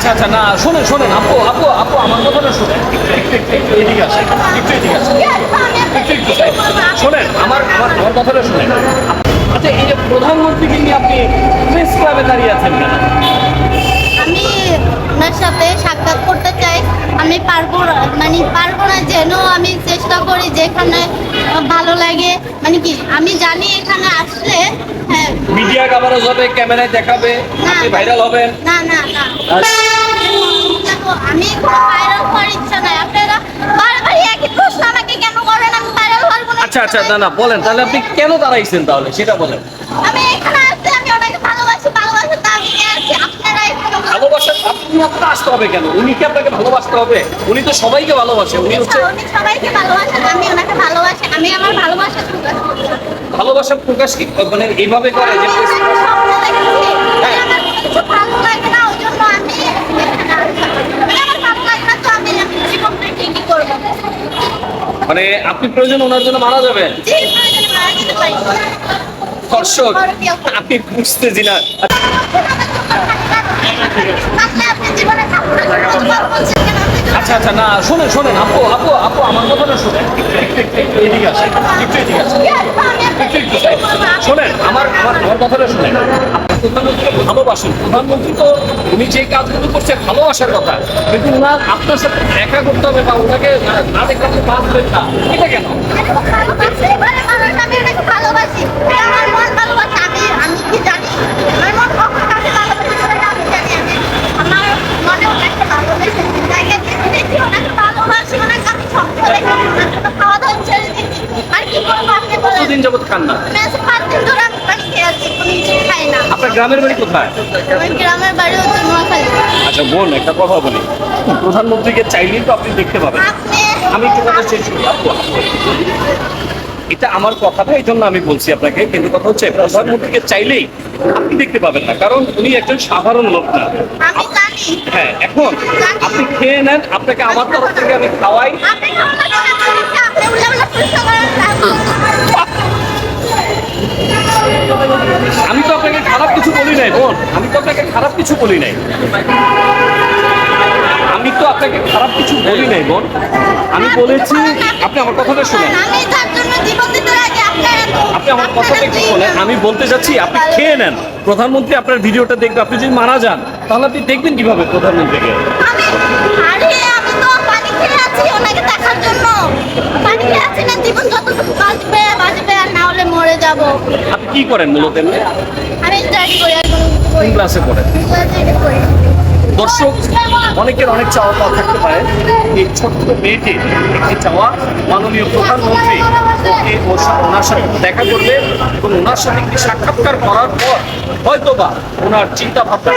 আচ্ছা আচ্ছা না শোনেন শোনেন আপু আপু আপু আমার কথাটা শোনেন। এদিকে আসেন একটু এদিকে আসেন। একটু একটু শোনেন আমার আমার আমার কথাটা শোনেন। আচ্ছা এই যে প্রধানমন্ত্রীকে নিয়ে আপনি প্রেস ক্লাবে দাঁড়িয়ে আছেন কেন? আমি ওনার সাথে সাক্ষাৎ করতে চাই। আমি পারব মানে পারব না যেন আমি চেষ্টা করি যেখানে ভালো লাগে। মানে কি আমি জানি এখানে আসলে হ্যাঁ। মিডিয়া কাভারেজ হবে ক্যামেরায় দেখাবে না আপনি ভাইরাল হবেন। না না না। আমি ভাইরাল হওয়ার ইচ্ছা নাই। আপনারা বারবার একই প্রশ্ন আমাকে কেন করেন? আমি ভাইরাল হওয়ার কোনো আচ্ছা আচ্ছা না না বলেন তাহলে আপনি কেন দাঁড়াইছেন তাহলে? সেটা বলেন। আমি এখানে আসতে আমি ওনাকে ভালোবাসি ভালোবাসি তা আমি আছি আপনারা ভালোবাসা আপনি আপনার আসতে হবে কেন? উনি কি আপনাকে ভালোবাসতে হবে? উনি তো সবাইকে ভালোবাসে উনি হচ্ছে উনি সবাইকে ভালোবাসেন আমি ওনাকে ভালোবাসি আমি আমার ভালোবাসা প্রকাশ ভালোবাসা প্রকাশ কি? মানে এইভাবে করে যে ভালো লাগে না ওই জন্য আমি এখানে আসি। মানে আমার ভালো লাগে না তো আমি জীবনটা ঠিকই করব মানে আপনি প্রয়োজন ওনার জন্য মারা যাবেন। দর্শক আপনি বুঝতেছি না। আচ্ছা আচ্ছা না শোনেন শোনেন আপু আপু আপু আমার কথাটা শোনেন। এদিকে আসেন একটু এদিকে আসেন। একটু শোনেন আমার আমার আমার কথাটা শোনেন। প্রধানমন্ত্রীকে ভালোবাসেন প্রধানমন্ত্রী তো উনি যে কাজগুলো করছে ভালোবাসার কথা কিন্তু উনার আপনার সাথে দেখা করতে হবে বা ওনাকে না- দেখলে আপনি বাঁচবেন না এটা কেন ভালোবাসি, এবারে মানুষ আমি ওনাকে ভালোবাসি। আমার মন ভালোবাসে, আমি- আমি কি জানি? আমার মন কখন কাকে ভালোবাসে আমি জানি। আমি- আমার মনে ওনাকে ভালোবেসে, তাকে দেখেছি, ওনাকে ভালোবাসি, ওনাকে আমি স্বপ্ন দেখেছি, খাওয়া দাওয়া ছেড়ে দিয়েছি। আর কি করব আপনি কতদিন যাবত খান না আপনার গ্রামের বাড়ি কোথায়? গ্রামের বাড়ি হচ্ছে নোয়াখালী। আচ্ছা বোন একটা কথা বলি। প্রধানমন্ত্রীকে চাইলেই তো আপনি দেখতে পাবেন। আমি একটু কথা শেষ করি। এটা আমার কথাটা এই জন্য আমি বলছি আপনাকে কিন্তু কথা হচ্ছে প্রধানমন্ত্রীকে চাইলেই আপনি দেখতে পাবেন না কারণ উনি একজন সাধারণ লোক না। হ্যাঁ এখন আপনি খেয়ে নেন আপনাকে আমার তরফ থেকে আমি খাওয়াই। আমি তো আপনাকে খারাপ কিছু বলি নাই, বোন। আমি তো আপনাকে খারাপ কিছু বলি নাই। আমি তো আপনাকে খারাপ কিছু বলি নাই, বোন। আমি বলেছি, আপনি আমার কথাটা শুনেন। আপনি আমার কথাটা একটু শোনেন। আমি বলতে চাচ্ছি আপনি খেয়ে নেন। প্রধানমন্ত্রী আপনার ভিডিওটা দেখবে, আপনি যদি মারা যান, তাহলে আপনি দেখবেন কীভাবে প্রধানমন্ত্রীকে আমি আরে আমি তো পানি খেয়ে আছি ওনাকে দেখার জন্য পানি খেয়ে আছি না জীবন যতটুকু বাঁচবে বাঁচবে আর না হলে মরে যাব আপনি কি করেন মূলত এমনি? আমি স্টাডি করি আর কোনো কিছু করি কোন ক্লাসে পড়েন? দর্শক অনেকের অনেক চাওয়া পাওয়া থাকতে পারে। এই ছোট্ট মেয়েটি একটি চাওয়া মাননীয় প্রধানমন্ত্রী ওকে ওনার সাথে দেখা করবে এবং ওনার সাথে একটি সাক্ষাৎকার করার পর হয়তোবা ওনার চিন্তা ভাবনা